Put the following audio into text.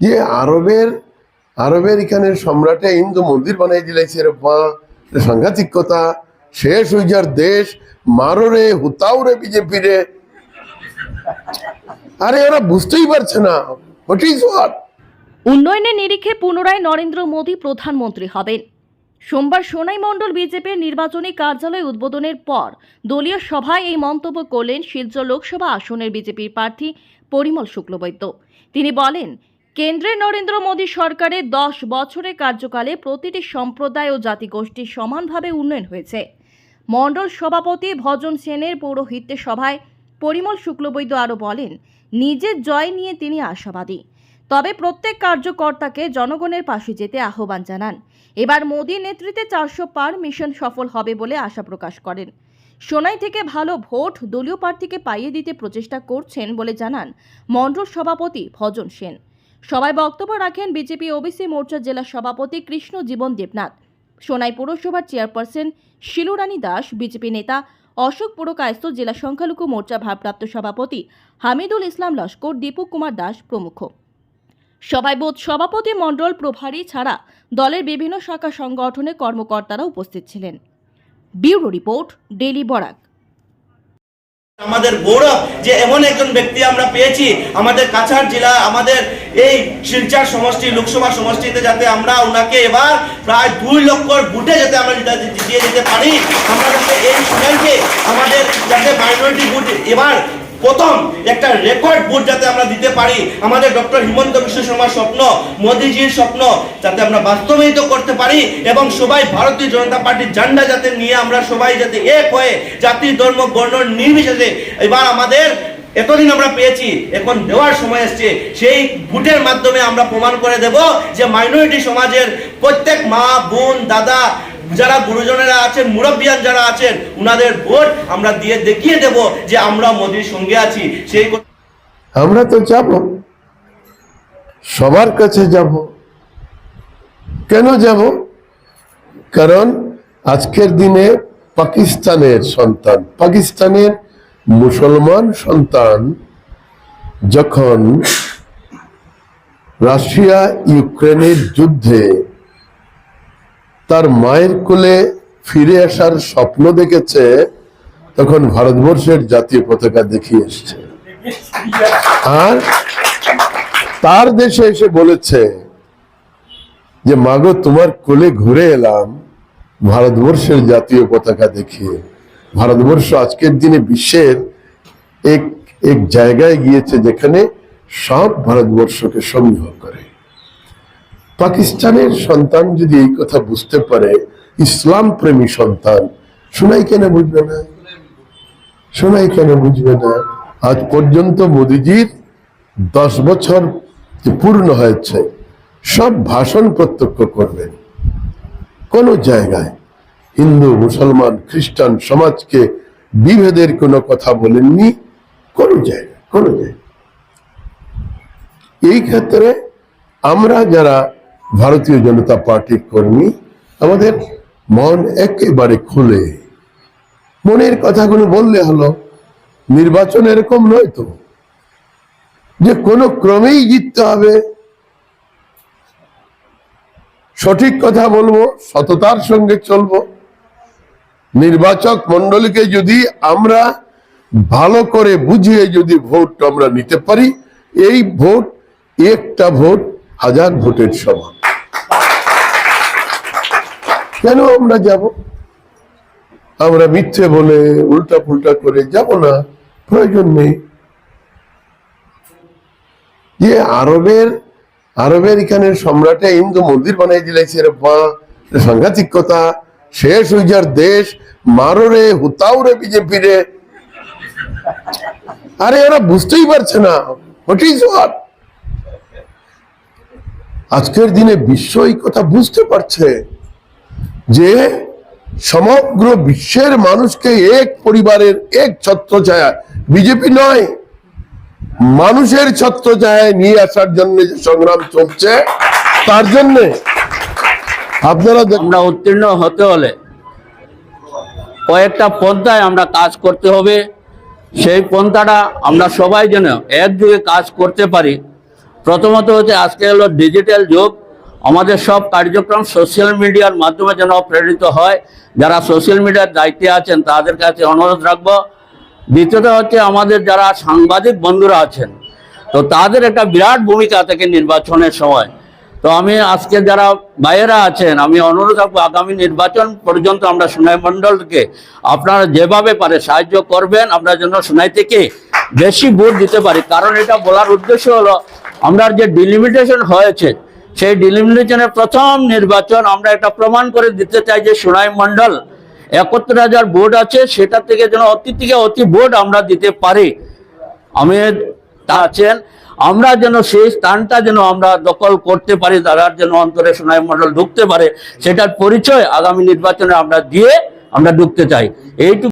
যে আরবের আরবের এখানে সম্রাটে হিন্দু মন্দির বানাই দিলাইছে, রে বা শেষ হয়ে যার দেশ মারো রে হুতাও রে বিজেপি রে আরে ওরা বুঝতেই পারছে না। উন্নয়নের নিরিখে পুনরায় নরেন্দ্র মোদী প্রধানমন্ত্রী হবেন। সোমবার সোনাই মণ্ডল বিজেপির নির্বাচনী কার্যালয় উদ্বোধনের পর দলীয় সভায় এই মন্তব্য করলেন শিলচর লোকসভা আসনের বিজেপির প্রার্থী পরিমল শুক্লবৈদ্য। তিনি বলেন কেন্দ্রের নরেন্দ্র মোদী সরকারের দশ বছরের কার্যকালে প্রতিটি সম্প্রদায় ও জাতিগোষ্ঠীর সমানভাবে উন্নয়ন হয়েছে। মণ্ডল সভাপতি ভজন সেনের পৌরোহিত্যে সভায় পরিমল শুক্লবৈদ্য আরও বলেন, নিজের জয় নিয়ে তিনি আশাবাদী। তবে প্রত্যেক কার্যকর্তাকে জনগণের পাশে যেতে আহ্বান জানান। এবার মোদীর নেতৃত্বে চারশো পার মিশন সফল হবে বলে আশা প্রকাশ করেন। সোনাই থেকে ভালো ভোট দলীয় প্রার্থীকে পাইয়ে দিতে প্রচেষ্টা করছেন বলে জানান মণ্ডল সভাপতি ভজন সেন। সবাই বক্তব্য রাখেন বিজেপি, ওবিসি মোর্চার জেলা সভাপতি কৃষ্ণ জীবন দেবনাথ। সোনাই পৌরসভার চেয়ারপারসন শিলুরানী দাস, বিজেপি নেতা অশোক পুরকায়স্থ, জেলা সংখ্যালঘু মোর্চা ভারপ্রাপ্ত সভাপতি হামিদুল ইসলাম লস্কর, দীপু কুমার দাস প্রমুখ। সভায় বোধ সভাপতি মণ্ডল প্রভারী ছাড়া দলের বিভিন্ন শাখা সংগঠনের কর্মকর্তারা উপস্থিত ছিলেন। Bureau report daily Barak. আমাদের গৌরব যে এমন একজন ব্যক্তি আমরা পেয়েছি আমাদের কাছাড় জেলা, আমাদের এই শিলচার সমষ্টি, লোকসভা সমষ্টিতে যাতে আমরা ওনাকে এবার প্রায় দুই লক্ষর বুটে যাতে আমরা দিয়ে দিতে পারি, আমরা যাতে এই সুনামকে আমাদের যাতে মাইনরিটি বুট এবার প্রথম একটা রেকর্ড বুট যাতে আমরা দিতে পারি, আমাদের ডক্টর হিমন্ত বিশ্ব শর্মার স্বপ্ন, মোদিজির স্বপ্ন, যাতে আমরা বাস্তবায়িত করতে পারি এবং সবাই ভারতীয় জনতা পার্টির ঝান্ডা যাতে নিয়ে আমরা সবাই যাতে এক হয়ে জাতি, ধর্ম, বর্ণ নির্বিশেষে এবার আমাদের এতদিন আমরা পেয়েছি, এখন দেওয়ার সময় এসছে, সেই ভোটের মাধ্যমে আমরা প্রমাণ করে দেব যে মাইনরিটি সমাজের প্রত্যেক মা, বোন, দাদা যারা গুরুজনেরা আছেন, মুরব্বিয়ান যারা আছেন, উনাদের ভোট আমরা দিয়ে দেখিয়ে দেব যে আমরা মোদির সঙ্গে আছি। সেই আমরা তো যাব। সবার কাছে যাব। কেন যাব? কারণ আজকের দিনে পাকিস্তানের সন্তান, পাকিস্তানের মুসলমান সন্তান যখন রাশিয়া ইউক্রেনের যুদ্ধে তার মায়ের কোলে ফিরে আসার স্বপ্ন দেখেছে, তখন ভারতবর্ষের জাতীয় পতাকা দেখিয়ে এসছে। আর তার দেশে এসে বলেছে যে, মাগো, তোমার কোলে ঘুরে এলাম, ভারতবর্ষের জাতীয় পতাকা দেখিয়ে। ভারতবর্ষ আজকের দিনে বিশ্বের এক এক জায়গায় গিয়েছে যেখানে সব ভারতবর্ষকে করে পাকিস্তানের সন্তান যদি এই কথা বুঝতে পারে, ইসলাম প্রেমী সন্তান শোনাই কেন বুঝবে না? শোনাই কেন বুঝবে না? আজ পর্যন্ত মোদিজির দশ বছর পূর্ণ হয়েছে, সব ভাষণ প্রত্যক্ষ করবেন। কোন জায়গায় হিন্দু, মুসলমান, খ্রিস্টান সমাজকে বিভেদের কোনো কথা বলেননি, কোন জায়গায় কোন জায়গায়। এই ক্ষেত্রে আমরা যারা ভারতীয় জনতা পার্টির কর্মী আমাদের মন একেবারে খুলে। মনের কথাগুলো বললে হলো, নির্বাচন এরকম নয় তো। যে কোনো ক্রমেই জিততে হবে। সঠিক কথা বলব, সততার সঙ্গে চলবো। নির্বাচক মন্ডলীকে যদি আমরা ভালো করে বুঝিয়ে যদি ভোট আমরা নিতে পারি, এই ভোট, একটা ভোট, হাজার ভোটের সমান। কেন আমরা যাব? আমরা মিথ্যে বলে উল্টা পুল্টা করে যাব না? প্রয়োজন নেই। যে আরবের আরবের এখানে সম্রাটে হিন্দু মন্দির বানাই দিলাইছে সাংঘাতিক কথা। শেষ হয়ে যার দেশ মারো রে হুতাও রে বিজেপি রে আরে ওরা বুঝতেই পারছে না। আজকের দিনে বিশ্ব এই কথা বুঝতে পারছে। যে সমগ্র বিশ্বের মানুষকে এক পরিবারের এক ছত্রছায়া, বিজেপি নয়, মানুষের ছত্র ছত্রছায়ায় নিয়ে আসার জন্য যে সংগ্রাম চলছে, তার জন্য আপনারা আমরা উত্তীর্ণ হতে হলে কয়েকটা পন্থায় আমরা কাজ করতে হবে। সেই পন্থাটা আমরা সবাই যেন একযোগে কাজ করতে পারি। প্রথমত হচ্ছে আজকে হলো ডিজিটাল যুগ। আমাদের সব কার্যক্রম সোশ্যাল মিডিয়ার মাধ্যমে যেন প্রেরিত হয়। যারা সোশ্যাল মিডিয়ার দায়িত্বে আছেন, তাদের কাছে অনুরোধ রাখব। দ্বিতীয়ত হচ্ছে আমাদের যারা সাংবাদিক বন্ধুরা আছেন, তো তাদের একটা বিরাট ভূমিকা থাকে নির্বাচনের সময়। তো আমি আজকে যারা বাইরেরা আছেন, আমি অনুরোধ রাখব আগামী নির্বাচন পর্যন্ত আমরা সোনাই মণ্ডলকে আপনারা যেভাবে পারে সাহায্য করবেন, আমরা যেন সোনাই থেকে বেশি ভোট দিতে পারি। কারণ এটা বলার উদ্দেশ্য হলো, আমরা যে ডিলিমিটেশন হয়েছে সেই ডিলিমিটেশনের প্রথম নির্বাচন আমরা এটা প্রমাণ করে দিতে চাই যে সোনাই মণ্ডল একাত্তর হাজার ভোট আছে, সেটা থেকে যেন অতি থেকে অতি ভোট আমরা দিতে পারি। আমি তা আছেন, আমরা যেন সেই স্থানটা যেন আমরা দখল করতে পারি, তারার যেন অন্তরে সোনাই মণ্ডল ঢুকতে পারে, সেটার পরিচয় আগামী নির্বাচনে আমরা দিয়ে আমরা ঢুকতে চাই। এইটুকু